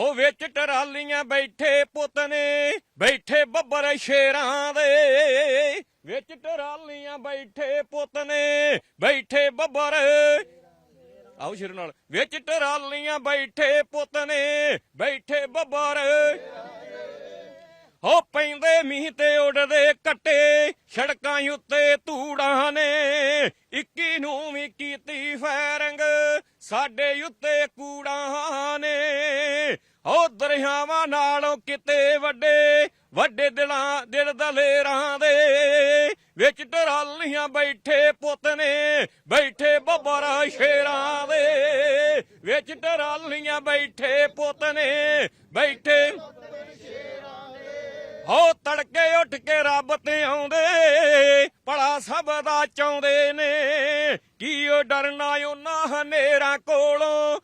ਹੋ ਵਿੱਚ ਟਰਾਲੀਆਂ ਬੈਠੇ ਪੁੱਤ ਨੇ, ਬੈਠੇ ਬੱਬਰ ਸ਼ੇਰਾਂ ਦੇ। ਵਿੱਚ ਟਰਾਲੀਆਂ ਬੈਠੇ ਪੁੱਤ ਨੇ, ਬੈਠੇ ਬੱਬਰ ਆਓ ਸ਼ੇਰ ਨਾਲ। ਵਿੱਚ ਟਰਾਲੀਆਂ ਬੈਠੇ ਪੁੱਤ ਨੇ, ਬੈਠੇ ਬੱਬਰ ਹੋ ਪੈਂਦੇ ਮੀਂਹ ਤੇ ਉੱਡਦੇ ਕੱਟੇ, ਸੜਕਾਂ ਉੱਤੇ ਧੂੜਾਂ ਨੇ। 21 ਨੂੰ ਵੀ ਕੀਤੀ ਫੈਰਿੰਗ, ਸਾਡੇ ਉੱਤੇ ਦਰਿਆਵਾਂ ਨਾਲੋਂ ਕਿਤੇ ਵੱਡੇ ਵੱਡੇ ਦਿਲਾਂ, ਦਿਲ ਦਲੇਰਾਂ ਦੇ। ਵਿੱਚ ਟਰਾਲੀਆਂ ਬੈਠੇ ਪੁੱਤ ਨੇ, ਬੈਠੇ ਬੱਬਰ ਸ਼ੇਰਾਂ ਦੇ। ਵਿੱਚ ਟਰਾਲੀਆਂ ਬੈਠੇ ਪੁੱਤ ਨੇ, ਬੈਠੇ ਹੋ ਤੜਕੇ ਉੱਠ ਕੇ ਰੱਬ ਤੇ ਆਉਂਦੇ, ਭਲਾ ਸਭ ਦਾ ਚਾਹੁੰਦੇ ਨੇ। ਕੀ ਉਹ ਡਰਨਾ ਉਹਨਾਂ ਹਨੇਰਾ ਕੋਲੋਂ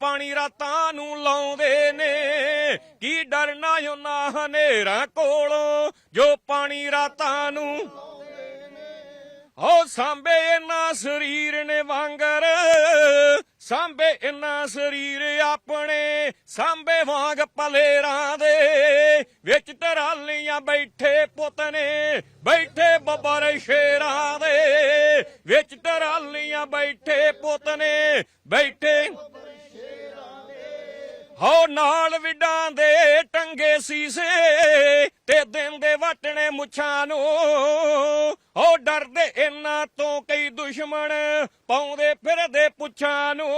ਪਾਣੀ ਰਾਤਾਂ ਨੂੰ ਲਾਉਂਦੇ ਨੇ। ਕੀ ਡਰਨਾ ਉਹਨਾਂ ਹਨੇਰਾ ਕੋਲੋਂ, ਜੋ ਪਾਣੀ ਰਾਤਾਂ ਨੂੰ ਹੋ ਸਾਂਬੇ ਇਨਾ ਸਰੀਰ ਨੇ ਵਾਂਗਰ ਸਾਂਬੇ ਇਨਾ ਸਰੀਰ ਆਪਣੇ ਸਾਂਬੇ ਵਾਂਗ ਪਲੇਰਾਂ ਦੇ। ਵਿੱਚ ਟਰਾਲੀਆਂ ਬੈਠੇ ਪੁੱਤ ਨੇ, ਬੈਠੇ ਬੱਬਰ ਸ਼ੇਰਾਂ ਦੇ। ਵਿੱਚ ਟਰਾਲੀਆਂ ਬੈਠੇ ਪੁੱਤ ਨੇ, ਬੈਠੇ ਹੋ ਨਾਲ ਵਿਡਾਂ ਦੇ ਟੰਗੇ ਸੀਸੇ ਤੇ ਦਿਨ ਵਟਣੇ ਮੁੱਛਾਂ ਨੂੰ। ਹੋ ਡਰਦੇ ਇਹਨਾਂ ਤੋਂ ਕਈ ਦੁਸ਼ਮਣ ਪਾਉਂਦੇ ਫਿਰਦੇ ਪੁੱਛਾਂ ਨੂੰ।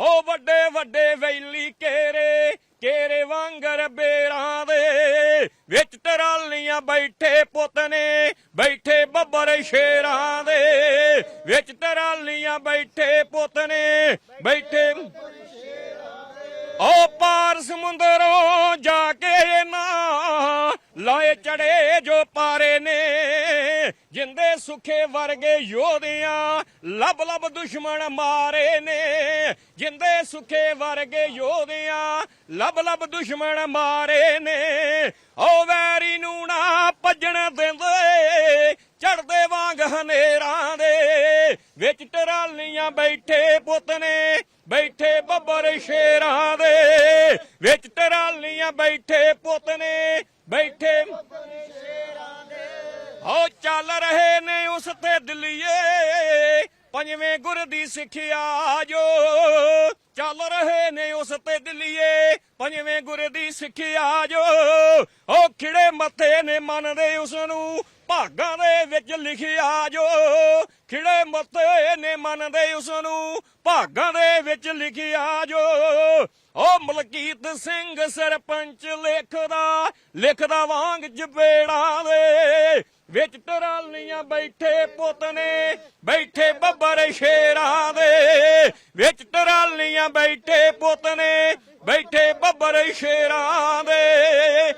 ਹੋ ਵੱਡੇ ਵੱਡੇ ਵੈਲੀ ਕੇਰੇ ਕੇਰੇ ਵਾਂਗਰ ਬੇਰਾਂ ਦੇ ਵਿੱਚ ਟਰਾਲੀਆਂ ਬੈਠੇ ਪੁੱਤ ਨੇ, ਬੈਠੇ ਬੱਬਰ ਸ਼ੇਰਾਂ ਦੇ ਵਿੱਚ ਟਰਾਲੀਆਂ ਬੈਠੇ ਪੁੱਤ ਨੇ, ਬੈਠੇ ਓ ਪਾਰ ਸਮੁੰਦਰੋਂ ਜਾ ਕੇ ਨਾ ਲਾਏ ਚੜੇ ਜੋ ਪਾਰੇ ਨੇ, ਜਿੰਦੇ ਸੁਖੇ ਵਰਗੇ ਯੋਧਿਆਂ ਲੱਭ ਲੱਭ ਦੁਸ਼ਮਣ ਮਾਰੇ ਨੇ, ਜਿੰਦੇ ਸੁਖੇ ਵਰਗੇ ਯੋਧਿਆਂ ਲੱਭ ਲੱਭ ਦੁਸ਼ਮਣ ਮਾਰੇ ਨੇ। ਓ ਵੈਰੀ ਨੂੰ ਨਾ ਭੱਜਣ ਦਿੰਦੇ ਚੜਦੇ ਵਾਂਗ ਹਨੇਰਾਂ ਦੇ, ਵਿੱਚ ਟਰਾਲੀਆਂ ਬੈਠੇ ਪੁੱਤ ਨੇ ਬੈਠੇ ਬੱਬਰ ਸ਼ੇਰਾਂ ਦੇ, ਵਿੱਚ ਟਰਾਲੀਆਂ ਬੈਠੇ ਪੁੱਤ ਨੇ, ਬੈਠੇ ਹੋ ਚੱਲ ਰਹੇ ਨੇ ਉਸ ਤੇ ਦਿੱਲੀਏ, ਪੰਜਵੇਂ ਗੁਰ ਦੀ ਸਿੱਖਿਆ ਜੋ ਚੱਲ ਰਹੇ ਨੇ ਉਸ ਤੇ ਦਿੱਲੀਏ, ਪੰਜਵੇਂ ਗੁਰ ਦੀ ਸਿੱਖਿਆ ਜੋ ਉਹ ਖਿੜੇ ਮੱਥੇ ਨੇ ਮੰਨਦੇ ਉਸ ਨੂੰ ਭਾਗਾਂ ਦੇ ਵਿੱਚ ਲਿਖਿਆ ਜੋ ਖਿੜੇ ਮੱਥੇ ਨੇ ਮੰਨਦੇ ਉਸ ਨੂੰ ਭਾਗਾਂ ਦੇ ਵਿੱਚ ਲਿਖਿਆ ਜੋ। ਉਹ ਮਲਕੀਤ ਸਿੰਘ ਸਰਪੰਚ ਲਿਖਦਾ ਲਿਖਦਾ ਵਾਂਗ ਜਬੇੜਾਂ ਦੇ ਵਿੱਚ ਟਰਾਲੀਆਂ ਬੈਠੇ ਪੁੱਤ ਨੇ, ਬੈਠੇ ਬੱਬਰ ਸ਼ੇਰਾਂ ਦੇ ਵਿੱਚ ਟਰਾਲੀਆਂ ਬੈਠੇ ਪੁੱਤ ਨੇ, ਬੈਠੇ ਬੱਬਰ ਸ਼ੇਰਾਂ ਦੇ